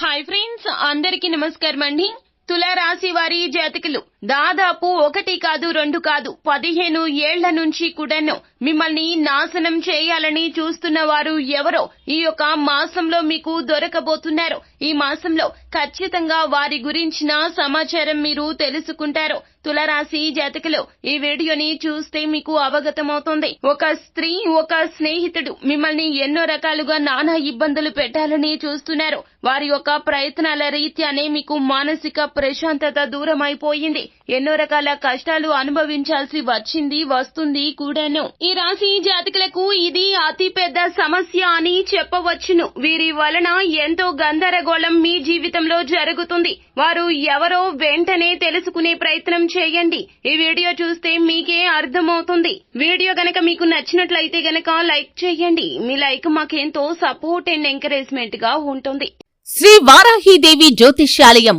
Hi friends అందరికీ నమస్కారం అండి తులారాశి వారి జాతకులు. దాదాపు ఒకటి కాదు రెండు కాదు పదిహేను ఏళ్ళ నుంచి కూడాను మిమ్మల్ని నాశనం చేయాలని చూస్తున్న వారు ఎవరో ఈ యొక్క మాసంలో మీకు దొరకబోతున్నారు. ఈ మాసంలో ఖచ్చితంగా వారి గురించిన సమాచారం మీరు తెలుసుకుంటారు. తులరాశి జాతకులు ఈ వీడియోని చూస్తే మీకు అవగతమవుతుంది. ఒక స్త్రీ ఒక స్నేహితుడు మిమ్మల్ని ఎన్నో రకాలుగా నానా ఇబ్బందులు పెట్టాలని చూస్తున్నారు. వారి యొక్క ప్రయత్నాల రీత్యానే మీకు మానసిక ప్రశాంతత దూరం అయిపోయింది ఎన్నో రకాల కష్టాలు అనుభవించాల్సి వచ్చింది వస్తుంది కూడాను. ఈ రాశి జాతకులకు ఇది అతి పెద్ద సమస్య అని చెప్పవచ్చును. వీరి వలన ఎంతో గందరగోళం మీ జీవితంలో జరుగుతుంది. వారు ఎవరో వెంటనే తెలుసుకునే ప్రయత్నం చేయండి. ఈ వీడియో చూస్తే మీకే అర్థమవుతుంది. వీడియో గనక మీకు నచ్చినట్లయితే గనక లైక్ చేయండి. మీ లైక్ మాకెంతో సపోర్ట్ అండ్ ఎంకరేజ్మెంట్గా ఉంటుంది. శ్రీ వారాహీదేవి జ్యోతిష్యాలయం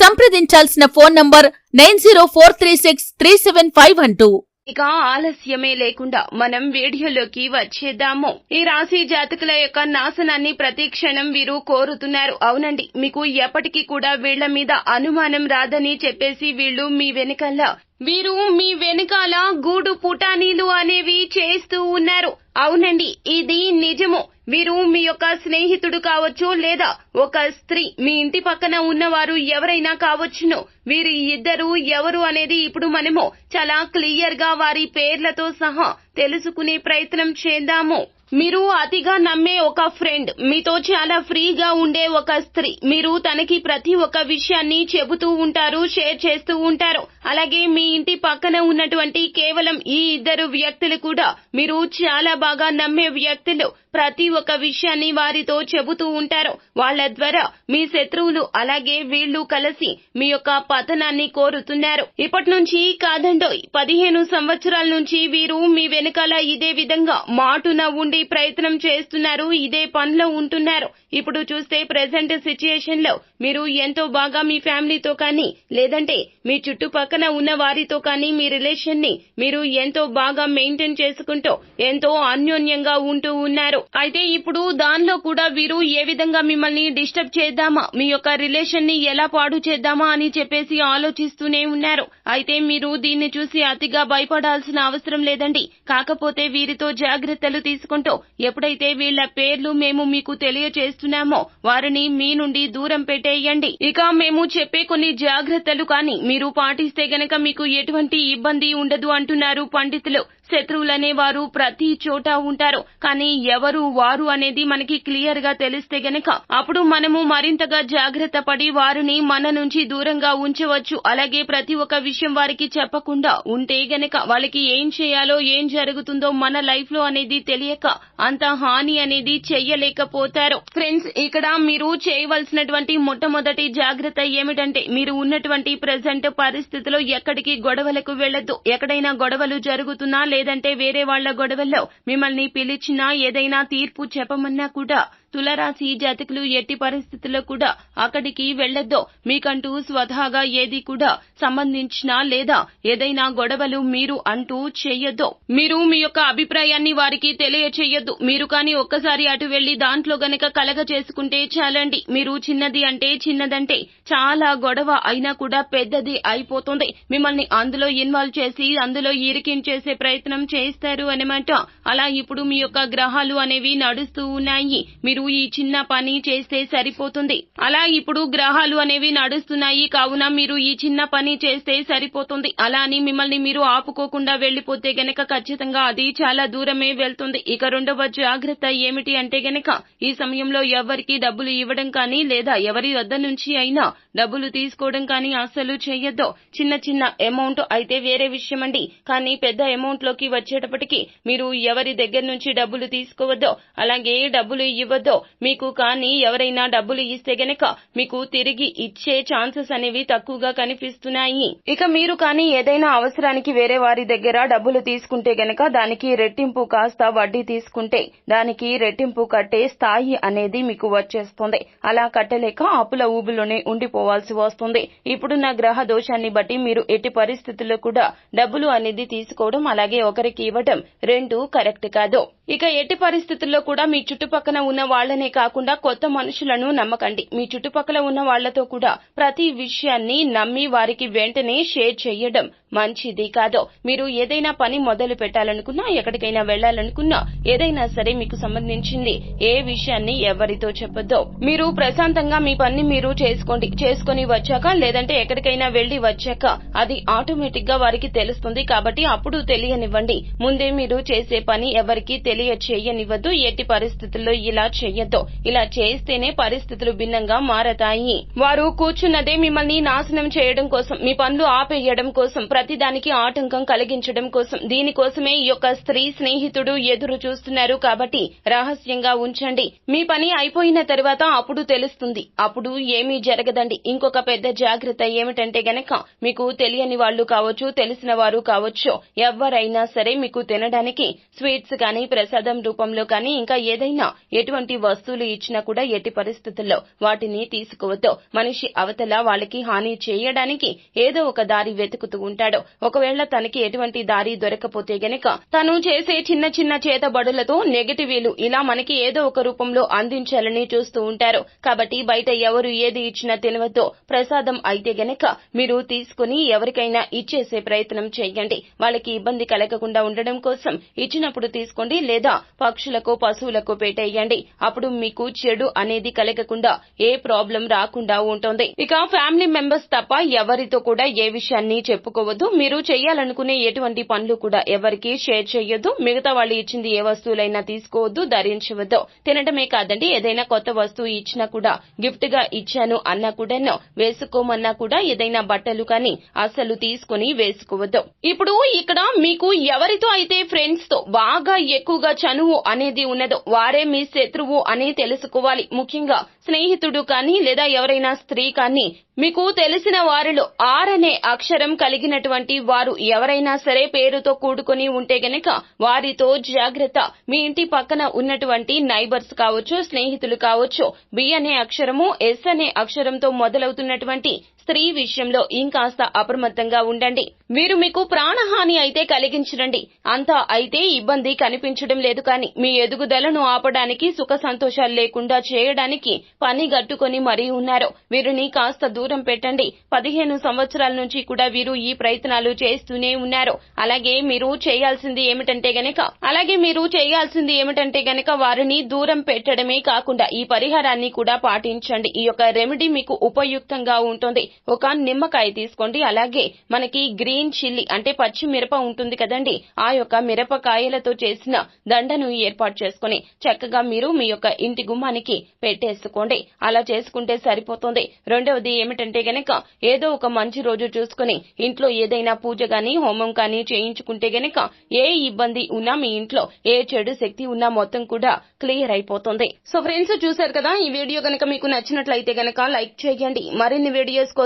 సంప్రదించాల్సిన phone number nine zero four three six three seven five one two. ఇక ఆలస్యమే లేకుండా మనం వీడియోలోకి వచ్చేద్దాము. ఈ రాశి జాతకుల యొక్క నాశనాన్ని ప్రతి క్షణం వీరు కోరుతున్నారు. అవునండి మీకు ఎప్పటికీ కూడా వీళ్ళ మీద అనుమానం రాదని చెప్పేసి వీళ్ళు మీ వెనుకల్లా వీరు మీ వెనుకాల గూడు పుటానీలు అనేవి చేస్తూ ఉన్నారు. అవునండి ఇది నిజము. వీరు మీ యొక్క స్నేహితుడు కావచ్చు లేదా ఒక స్త్రీ మీ ఇంటి పక్కన ఉన్నవారు ఎవరైనా కావచ్చును. వీరి ఇద్దరు ఎవరు అనేది ఇప్పుడు మనము చాలా క్లియర్గా వారి పేర్లతో సహా తెలుసుకునే ప్రయత్నం చేద్దాము. మీరు అతిగా నమ్మే ఒక ఫ్రెండ్ మీతో చాలా ఫ్రీగా ఉండే ఒక స్త్రీ మీరు తనకి ప్రతి ఒక్క విషయాన్ని చెబుతూ ఉంటారు షేర్ చేస్తూ ఉంటారు. అలాగే మీ ఇంటి పక్కన ఉన్నటువంటి కేవలం ఈ ఇద్దరు వ్యక్తులు కూడా మీరు చాలా బాగా నమ్మే వ్యక్తులు. ప్రతి ఒక్క విషయాన్ని వారితో చెబుతూ ఉంటారు. వాళ్ళ ద్వారా మీ శత్రువులు అలాగే వీళ్ళు కలిసి మీ యొక్క పతనాన్ని కోరుతున్నారు. ఇప్పటి నుంచి కాదండో పదిహేను సంవత్సరాల నుంచి వీరు మీ వెనకాల ఇదే విధంగా మాటున ఉండి ప్రయత్నం చేస్తున్నారు. ఇదే పనిలో ఉంటున్నారు. ఇప్పుడు చూస్తే ప్రెసెంట్ సిచ్యుయేషన్లో మీరు ఎంతో బాగా మీ ఫ్యామిలీతో కానీ లేదంటే మీ చుట్టుపక్కన ఉన్న వారితో కానీ మీ రిలేషన్ని మీరు ఎంతో బాగా మెయింటైన్ చేసుకుంటూ ఎంతో అన్యోన్యంగా ఉంటూ ఉన్నారు. అయితే ఇప్పుడు దానిలో కూడా వీరు ఏ విధంగా మిమ్మల్ని డిస్టర్బ్ చేద్దామా? మీ యొక్క రిలేషన్ని ఎలా పాడు చేద్దామా అని చెప్పేసి ఆలోచిస్తూనే ఉన్నారు. అయితే మీరు దీన్ని చూసి అతిగా భయపడాల్సిన అవసరం లేదండి. కాకపోతే వీరితో జాగ్రత్తలు తీసుకుంటారు తీసుకుంటూ ఎప్పుడైతే వీళ్ళ పేర్లు మేము మీకు తెలియచేస్తున్నామో వారిని మీ నుండి దూరం పెట్టేయండి. ఇక మేము చెప్పే కొన్ని జాగ్రత్తలు కానీ మీరు పాటిస్తే గనక మీకు ఎటువంటి ఇబ్బంది ఉండదు అంటున్నారు పండితులు. శత్రువులనే వారు ప్రతి చోట ఉంటారు. కానీ ఎవరు వారు అనేది మనకి క్లియర్గా తెలిస్తే గనక అప్పుడు మనము మరింతగా జాగ్రత్త పడి వారిని మన నుంచి దూరంగా ఉంచవచ్చు. అలాగే ప్రతి ఒక్క విషయం వారికి చెప్పకుండా ఉంటే గనక వాళ్ళకి ఏం చేయాలో ఏం జరుగుతుందో మన లైఫ్లో అనేది తెలియక అంత హాని అనేది చెయ్యలేకపోతారు. ఫ్రెండ్స్ ఇక్కడ మీరు చేయవలసినటువంటి మొట్టమొదటి జాగ్రత్త ఏమిటంటే మీరు ఉన్నటువంటి ప్రజెంట్ పరిస్థితిలో ఎక్కడికి గొడవలకు వెళ్ళొద్దు ఎక్కడైనా గొడవలు జరుగుతున్నా లేదంటే వేరే వాళ్ళ గొడవల్లో మిమ్మల్ని పిలిచినా ఏదైనా తీర్పు చెప్పమన్నా కూడా తులరాశి జాతకులు ఎట్టి పరిస్థితుల్లో కూడా అక్కడికి వెళ్ళొద్దు మీకంటూ స్వతహాగా ఏది కూడా సంబంధించిన లేదా ఏదైనా గొడవలు మీరు అంటూ చేయొద్దు మీరు మీ యొక్క అభిప్రాయాన్ని వారికి తెలియచేయొద్దు మీరు కానీ ఒక్కసారి అటు వెళ్ళి దాంట్లో గనక కలగ చేసుకుంటే చాలండి. మీరు చిన్నది అంటే చిన్నదంటే చాలా గొడవ అయినా కూడా పెద్దది అయిపోతుంది. మిమ్మల్ని అందులో ఇన్వాల్వ్ చేసి అందులో ఇరికించేసే ప్రయత్నం చేస్తారు అనమాట అలా ఇప్పుడు మీ యొక్క గ్రహాలు అనేవి నడుస్తూ ఉన్నాయి. మీరు ఈ చిన్న పని చేస్తే సరిపోతుంది. అలా ఇప్పుడు గ్రహాలు అనేవి నడుస్తున్నాయి. కావున మీరు ఈ చిన్న పని చేస్తే సరిపోతుంది. అలా అని మిమ్మల్ని మీరు ఆపుకోకుండా వెళ్ళిపోతే గనక ఖచ్చితంగా అది చాలా దూరమే వెళ్తుంది. ఇక రెండవ జాగ్రత్త ఏమిటి అంటే గనక ఈ సమయంలో ఎవరికి డబ్బులు ఇవ్వడం కానీ లేదా ఎవరి వద్ద నుంచి అయినా డబ్బులు తీసుకోవడం కానీ అస్సలు చేయొద్దు చిన్న చిన్న అమౌంట్ అయితే వేరే విషయం అండి కానీ పెద్ద అమౌంట్లోకి వచ్చేటప్పటికి మీరు ఎవరి దగ్గర నుంచి డబ్బులు తీసుకోవద్దు. అలాగే డబ్బులు ఇవ్వద్దు. ఇవ్వదో మీకు కానీ ఎవరైనా డబ్బులు ఇస్తే గనక మీకు తిరిగి ఇచ్చే ఛాన్సెస్ అనేవి తక్కువగా కనిపిస్తున్నాయి. ఇక మీరు కానీ ఏదైనా అవసరానికి వేరే వారి దగ్గర డబ్బులు తీసుకుంటే గనక దానికి రెట్టింపు కాస్త వడ్డీ తీసుకుంటే దానికి రెట్టింపు కట్టే స్థాయి అనేది మీకు వచ్చేస్తుంది. అలా కట్టలేక అప్పుల ఊబిలోనే ఉండిపోవాల్సి వస్తుంది. ఇప్పుడున్న గ్రహ దోషాన్ని బట్టి మీరు ఎట్టి పరిస్థితుల్లో కూడా డబ్బులు అనేది తీసుకోవడం అలాగే ఒకరికి ఇవ్వడం రెండు కరెక్ట్ కాదు. ఇక ఎట్టి పరిస్థితుల్లో కూడా మీ చుట్టుపక్కన ఉన్న వాళ్ళనే కాకుండా కొత్త మనుషులను నమ్మకండి. మీ చుట్టుపక్కల ఉన్న వాళ్ళతో కూడా ప్రతి విషయాన్ని నమ్మి వారికి వెంటనే షేర్ చేయడం మంచిది కాదు. మీరు ఏదైనా పని మొదలు పెట్టాలనుకున్నా ఎక్కడికైనా వెళ్ళాలనుకున్నా ఏదైనా సరే మీకు సంబంధించింది ఏ విషయాన్ని ఎవరితో చెప్పొద్దు. మీరు ప్రశాంతంగా మీ పని మీరు చేసుకోండి. చేసుకుని వచ్చాక లేదంటే ఎక్కడికైనా వెళ్ళి వచ్చాక అది ఆటోమేటిక్గా వారికి తెలుస్తుంది కాబట్టి అప్పుడు తెలియనివ్వండి. ముందే మీరు చేసే పని ఎవరికి తెలియ చేయనివ్వద్దు ఎట్టి పరిస్థితుల్లో ఇలా చెయ్యొద్దు. ఇలా చేస్తేనే పరిస్థితులు భిన్నంగా మారతాయి. వారు కూర్చున్నదే మిమ్మల్ని నాశనం చేయడం కోసం మీ పనులు ఆపేయడం కోసం ప్రతిదానికి ఆటంకం కలిగించడం కోసం దీనికోసమే ఈ యొక్క స్త్రీ స్నేహితుడు ఎదురు చూస్తున్నారు కాబట్టి రహస్యంగా ఉంచండి. మీ పని అయిపోయిన తర్వాత అప్పుడు తెలుస్తుంది. అప్పుడు ఏమీ జరగదండి. ఇంకొక పెద్ద జాగ్రత్త ఏమిటంటే గనక మీకు తెలియని వాళ్ళు కావచ్చు తెలిసిన వారు కావచ్చు ఎవరైనా సరే మీకు తినడానికి స్వీట్స్ కానీ ప్రసాదం రూపంలో కానీ ఇంకా ఏదైనా ఎటువంటి వస్తువులు ఇచ్చినా కూడా ఎట్టి పరిస్థితుల్లో వాటిని తీసుకోవద్దు. మనిషి అవతల వాళ్ళకి హాని చేయడానికి ఏదో ఒక దారి వెతుకుతూ ఉంటాడు. ఒకవేళ తనకి ఎటువంటి దారి దొరకపోతే గనక తను చేసే చిన్న చిన్న చేతబడులతో నెగటివీలు ఇలా మనకి ఏదో ఒక రూపంలో అందించాలని చూస్తూ ఉంటారు. కాబట్టి బయట ఎవరు ఏది ఇచ్చినా తినవద్దు ప్రసాదం అయితే గనక మీరు తీసుకుని ఎవరికైనా ఇచ్చేసే ప్రయత్నం చేయండి. వాళ్ళకి ఇబ్బంది కలగకుండా ఉండడం కోసం ఇచ్చినప్పుడు తీసుకోండి లేదా పక్షులకు పశువులకు పెట్టేయండి. అప్పుడు మీకు చెడు అనేది కలగకుండా ఏ ప్రాబ్లం రాకుండా ఉంటుంది. ఇక ఫ్యామిలీ మెంబర్స్ తప్ప ఎవరితో కూడా ఏ విషయాన్ని చెప్పుకోవద్దు. మీరు చేయాలనుకునే ఎటువంటి పనులు కూడా ఎవరికి షేర్ చేయొద్దు మిగతా వాళ్ళు ఇచ్చింది ఏ వస్తువులైనా తీసుకోవద్దు ధరించవద్దు. తినడమే కాదండి ఏదైనా కొత్త వస్తువు ఇచ్చినా కూడా గిఫ్ట్గా ఇచ్చాను అన్నా కూడా వేసుకోమన్నా కూడా ఏదైనా బట్టలు కానీ అసలు తీసుకుని వేసుకోవద్దు. ఇప్పుడు ఇక్కడ మీకు ఎవరితో అయితే ఫ్రెండ్స్తో బాగా ఎక్కువగా చనువు అనేది ఉన్నదో వారే మీ శత్రువు అని తెలుసుకోవాలి. ముఖ్యంగా స్నేహితుడు కానీ లేదా ఎవరైనా స్త్రీ కానీ మీకు తెలిసిన వారిలో ఆర్ అనే అక్షరం కలిగినటువంటి వారు ఎవరైనా సరే పేరుతో కూడుకొని ఉంటే గనక వారితో జాగ్రత్త. మీ ఇంటి పక్కన ఉన్నటువంటి నైబర్స్ కావచ్చు స్నేహితులు కావచ్చు బి అనే అక్షరము ఎస్ అనే అక్షరంతో మొదలవుతున్నటువంటి స్త్రీ విషయంలో ఇంకాస్త అప్రమత్తంగా ఉండండి. వీరు మీకు ప్రాణహాని అయితే కలిగించరండి అంతా అయితే ఇబ్బంది కనిపించడం లేదు కానీ మీ ఎదుగుదలను ఆపడానికి సుఖ సంతోషాలు లేకుండా చేయడానికి పని గట్టుకొని మరీ ఉన్నారు. వీరిని కాస్త దూరం పెట్టండి. పదిహేను సంవత్సరాల నుంచి కూడా వీరు ఈ ప్రయత్నాలు చేస్తూనే ఉన్నారు. అలాగే మీరు చేయాల్సింది ఏమిటంటే గనక అలాగే మీరు చేయాల్సింది ఏమిటంటే గనక వారిని దూరం పెట్టడమే కాకుండా ఈ పరిహారాన్ని కూడా పాటించండి. ఈ యొక్క రెమెడీ మీకు ఉపయుక్తంగా ఉంటుంది. ఒక నిమ్మకాయ తీసుకోండి. అలాగే మనకి గ్రీన్ చిల్లీ అంటే పచ్చి మిరప ఉంటుంది కదండి. ఆ యొక్క మిరపకాయలతో చేసిన దండను ఏర్పాటు చేసుకుని చక్కగా మీరు మీ యొక్క ఇంటి గుమ్మానికి పెట్టేసుకోండి. అలా చేసుకుంటే సరిపోతుంది. రెండవది ఏమిటంటే గనక ఏదో ఒక మంచి రోజు చూసుకుని ఇంట్లో ఏదైనా పూజ గాని హోమం కానీ చేయించుకుంటే గనక ఏ ఇబ్బంది ఉన్నా మీ ఇంట్లో ఏ చెడు శక్తి ఉన్నా మొత్తం కూడా క్లియర్ అయిపోతుంది. సో ఫ్రెండ్స్ చూసారు కదా ఈ వీడియో గనక మీకు నచ్చినట్లయితే గనక లైక్ చేయండి. మరిన్ని వీడియోస్ కోసం